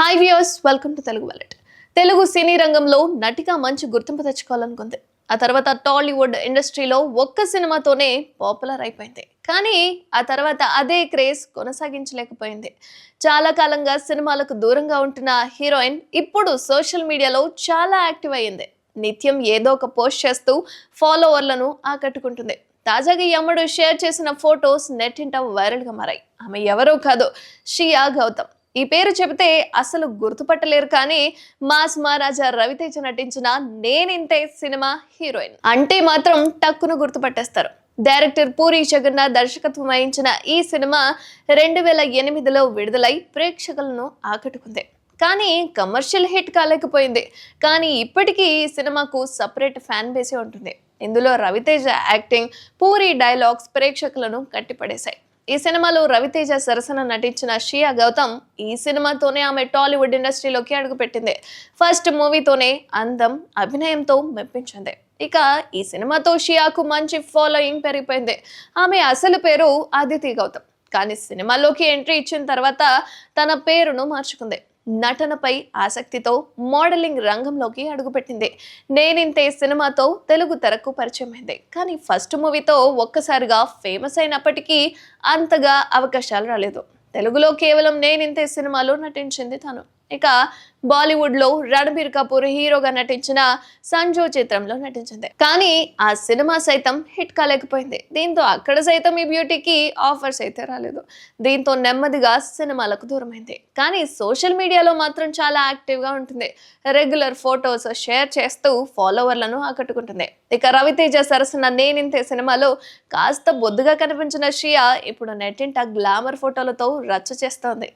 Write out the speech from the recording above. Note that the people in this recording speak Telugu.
Hi viewers welcome to Telugu wallet Telugu సినీ రంగంలో నటిగా మంచి గుర్తింపు తెచ్చుకోవాలనుకుంది. ఆ తర్వాత టాలీవుడ్ ఇండస్ట్రీలో ఒక్క సినిమాతోనే పాపులర్ అయిపోయింది. కానీ ఆ తర్వాత అదే క్రేజ్ కొనసాగించలేకపోయింది. చాలా కాలంగా సినిమాలకు దూరంగా ఉంటున్న హీరోయిన్ ఇప్పుడు సోషల్ మీడియాలో చాలా యాక్టివ్ అయ్యింది. నిత్యం ఏదో ఒక పోస్ట్ చేస్తూ ఫాలోవర్లను ఆకట్టుకుంటుంది. తాజాగా ఈ షేర్ చేసిన ఫొటోస్ నెట్టింట వైరల్గా మారాయి. ఆమె ఎవరో కాదు షియా గౌతమ్. ఈ పేరు చెబితే అసలు గుర్తుపట్టలేరు కానీ మాస్ మహారాజా రవితేజ నటించిన నేనింతే సినిమా హీరోయిన్. అంటే మాత్రం టక్కును గుర్తుపట్టేస్తారు. డైరెక్టర్ పూరి జగన్నాథ్ దర్శకత్వం వహించిన ఈ సినిమా రెండు వేల ఎనిమిదిలో విడుదలై ప్రేక్షకులను ఆకట్టుకుంది. కానీ కమర్షియల్ హిట్ కాలేకపోయింది. కానీ ఇప్పటికీ ఈ సినిమాకు సపరేట్ ఫ్యాన్ బేసే ఉంటుంది. ఇందులో రవితేజ యాక్టింగ్ పూరి డైలాగ్స్ ప్రేక్షకులను కట్టిపడేశాయి. ఈ సినిమాలో రవితేజ సరసన నటించిన షియా గౌతమ్ ఈ సినిమాతోనే ఆమె టాలీవుడ్ ఇండస్ట్రీలోకి అడుగుపెట్టింది. ఫస్ట్ మూవీతోనే అందం అభినయంతో మెప్పించింది. ఇక ఈ సినిమాతో షియాకు మంచి ఫాలోయింగ్ పెరిగిపోయింది. ఆమె అసలు పేరు అదితి గౌతమ్. కానీ సినిమాలోకి ఎంట్రీ ఇచ్చిన తర్వాత తన పేరును మార్చుకుంది. నటనపై ఆసక్తితో మోడలింగ్ రంగంలోకి అడుగుపెట్టింది. నేనింతే సినిమాతో తెలుగు తెరకు పరిచయమైంది. కానీ ఫస్ట్ మూవీతో ఒక్కసారిగా ఫేమస్ అయినప్పటికీ అంతగా అవకాశాలు రాలేదు. తెలుగులో కేవలం నేనింతే సినిమాలో నటించింది తను. ఇక బాలీవుడ్లో రణబీర్ కపూర్ హీరోగా నటించిన సంజు చిత్రంలో నటించింది. కానీ ఆ సినిమా సైతం హిట్ కాలేకపోయింది. దీంతో అక్కడ సైతం ఈ బ్యూటీకి ఆఫర్స్ అయితే రాలేదు. దీంతో నెమ్మదిగా సినిమాలకు దూరమైంది. కానీ సోషల్ మీడియాలో మాత్రం చాలా యాక్టివ్గా ఉంటుంది. రెగ్యులర్ ఫొటోస్ షేర్ చేస్తూ ఫాలోవర్లను ఆకట్టుకుంటుంది. ఇక రవితేజ సరసన నేనింతే సినిమాలో కాస్త బొద్దుగా కనిపించిన షియా ఇప్పుడు నెట్టింట గ్లామర్ ఫోటోలతో రచ్చ చేస్తోంది.